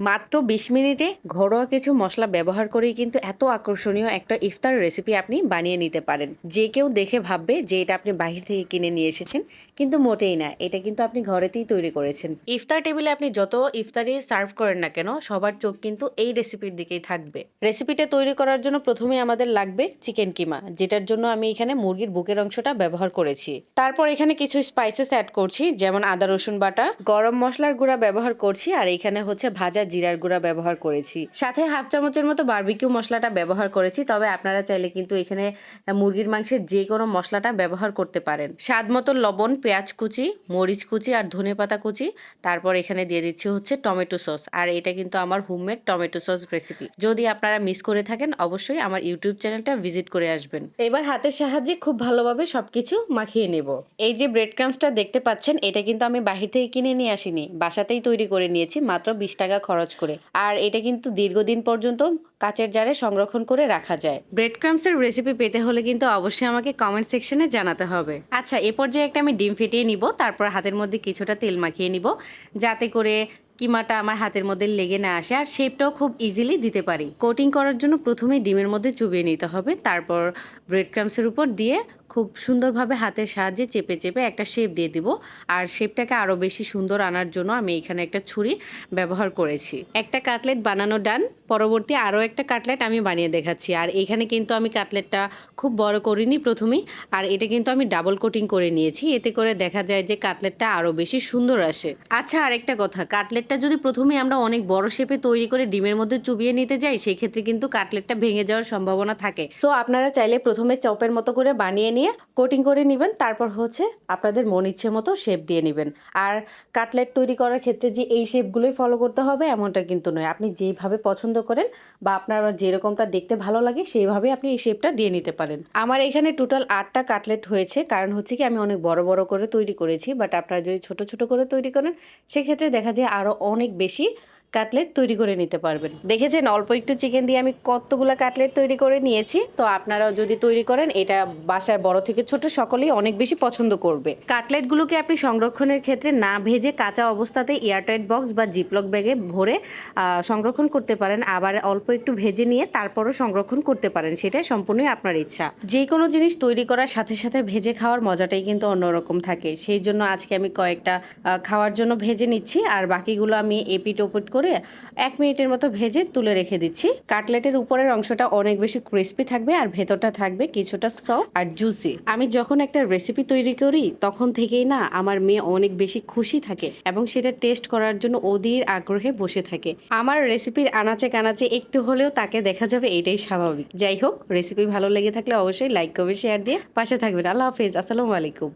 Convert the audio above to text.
মাত্র বিশ মিনিটে ঘরোয়া কিছু মশলা ব্যবহার করেই কিন্তু এত আকর্ষণীয় একটা ইফতার রেসিপি আপনি বানিয়ে নিতে পারেন। যে কেউ দেখে ভাববে যে এটা আপনি বাহির থেকে কিনে নিয়ে এসেছেন, কিন্তু মোটেই না, এটা কিন্তু আপনি ঘরেতেই তৈরি করেছেন। ইফতার টেবিলে আপনি যত ইফতারি সার্ভ করেন না কেন, সবার চোখ কিন্তু এই রেসিপির দিকেই থাকবে। রেসিপিটা তৈরি করার জন্য প্রথমে আমাদের লাগবে চিকেন কিমা, যেটার জন্য আমি এখানে মুরগির বুকের অংশটা ব্যবহার করেছি। তারপর এখানে কিছু স্পাইসেস অ্যাড করছি, যেমন আদা রসুন বাটা, গরম মশলার গুঁড়া ব্যবহার করছি, আর এখানে হচ্ছে ভাজা জিরার গুঁড়া ব্যবহার করেছি। সাথে হাফ চামচের মতো বারবিকিউ মশলাটা ব্যবহার করেছি, তবে আপনারা চাইলে কিন্তু এখানে মুরগির মাংসের যে কোনো মশলাটা ব্যবহার করতে পারেন। স্বাদ মতো লবণ, পেঁয়াজ কুচি, মরিচ কুচি আর ধনে পাতা কুচি। তারপর এখানে দিয়ে দিচ্ছি হচ্ছে টমেটো সস। আর এটা কিন্তু আমার হোমমেড টমেটো সস রেসিপি যদি আপনারা মিস করে থাকেন, অবশ্যই আমার ইউটিউব চ্যানেলটা ভিজিট করে আসবেন। এবার হাতের সাহায্যে খুব ভালোভাবে সবকিছু মাখিয়ে নেব। এই যে ব্রেড ক্রামসটা দেখতে পাচ্ছেন, এটা কিন্তু আমি বাহির থেকে কিনে নিয়ে আসিনি। বাসাতেই তৈরি করে নিয়েছি, মাত্র বিশ টাকা খরচ। করে। আর এটা কিন্তু দীর্ঘদিন পর্যন্ত কাচের জারে সংরক্ষণ করে রাখা যায়। ব্রেড ক্রামসের রেসিপি পেতে হলে কিন্তু অবশ্যই আমাকে কমেন্ট সেকশনে জানাতে হবে। আচ্ছা এ পর্যায়ে একটা আমি ডিম ফেটিয়ে নিব, তারপর হাতের মধ্যে কিছুটা তেল মাখিয়ে নিব, যাতে করে কিমাটা আমার হাতের মধ্যে লেগে না আসে, আর শেপটাও খুব ইজিলি দিতে পারি। কোটিং করার জন্য প্রথমে ডিমের মধ্যে চুবিয়ে নিতে হবে, তারপর ব্রেড ক্রামসের উপর দিয়ে খুব সুন্দরভাবে হাতের সাহায্যে চেপে চেপে একটা শেপ দিয়ে দিব। আর শেপটাকে আরও বেশি সুন্দর আনার জন্য আমি এখানে একটা ছুরি ব্যবহার করেছি। একটা কাটলেট বানানো ডান পরবর্তী আরও একটা কাটলেট আমি বানিয়ে দেখাচ্ছি। আর এখানে কিন্তু আমি কাটলেটটা খুব বড় করিনি প্রথমেই, আর এটা কিন্তু আমি ডাবল কোটিং করে নিয়েছি। এতে করে দেখা যায় যে কাটলেটটা আরও বেশি সুন্দর আসে। আচ্ছা আরেকটা কথা কাটলেটটা যদি প্রথমে আমরা অনেক বড় শেপে তৈরি করে ডিমের মধ্যে চুবিয়ে নিতে যাই, সেক্ষেত্রে কিন্তু কাটলেটটা ভেঙে যাওয়ার সম্ভাবনা থাকে। সো আপনারা চাইলে প্রথমে চপের মতো করে বানিয়ে নিয়ে কোটিং করে নেবেন। তারপর হচ্ছে আপনাদের মন ইচ্ছে মতো শেপ দিয়ে নেবেন। আর কাটলেট তৈরি করার ক্ষেত্রে যে এই শেপগুলোই ফলো করতে হবে এমনটা কিন্তু নয়। আপনি যেভাবে পছন্দ করেন বা আপনার যেরকমটা দেখতে ভালো লাগে সেইভাবে আপনি এই শেপটা দিয়ে নিতে পারেন। আমার এখানে টোটাল আটটা কাটলেট হয়েছে। কারণ হচ্ছে কি, আমি অনেক বড় বড় করে তৈরি করেছি। বাট আপনারা যদি ছোট ছোট করে তৈরি করেন, সেক্ষেত্রে দেখা যায় আরও অনেক বেশি কাটলেট তৈরি করে নিতে পারবেন। দেখেছেন অল্প একটু চিকেন দিয়ে আমি কতগুলো কাটলেট তৈরি করে নিয়েছি। তো আপনারাও যদি তৈরি করেন, এটা বাসায় বড় থেকে ছোট সকলেই অনেক বেশি পছন্দ করবে। কাটলেটগুলোকে আপনি সংরক্ষণের ক্ষেত্রে না ভেজে কাঁচা অবস্থাতে এয়ারটাইট বক্স বা জিপলক ব্যাগে ভরে সংরক্ষণ করতে পারেন। আবার অল্প একটু ভেজে নিয়ে তারপরও সংরক্ষণ করতে পারেন। সেটাই সম্পূর্ণই আপনার ইচ্ছা। যে কোনো জিনিস তৈরি করার সাথে সাথে ভেজে খাওয়ার মজাটাই কিন্তু অন্যরকম থাকে। সেই জন্য আজকে আমি কয়েকটা খাওয়ার জন্য ভেজে নিচ্ছি। আর বাকিগুলো আমি এপিট ওপিট করে এক মিনিটের মতো ভেজে তুলে রেখে দিচ্ছি। কাটলেটের উপরের অংশটা অনেক বেশি ক্রিস্পি থাকবে আর ভেতরটা থাকবে কিছুটা সফট আর জুসি আমি যখন একটা রেসিপি তৈরি করি, তখন থেকেই না আমার মেয়ে অনেক বেশি খুশি থাকে এবং সেটা টেস্ট করার জন্য অধীর আগ্রহে বসে থাকে। আমার রেসিপির আনাচে কানাচে একটু হলেও তাকে দেখা যাবে, এটাই স্বাভাবিক। যাই হোক রেসিপি ভালো লেগে থাকলে অবশ্যই লাইক করবে শেয়ার দিয়ে পাশে থাকবেন। আল্লাহ হাফেজ, আসসালামু আলাইকুম।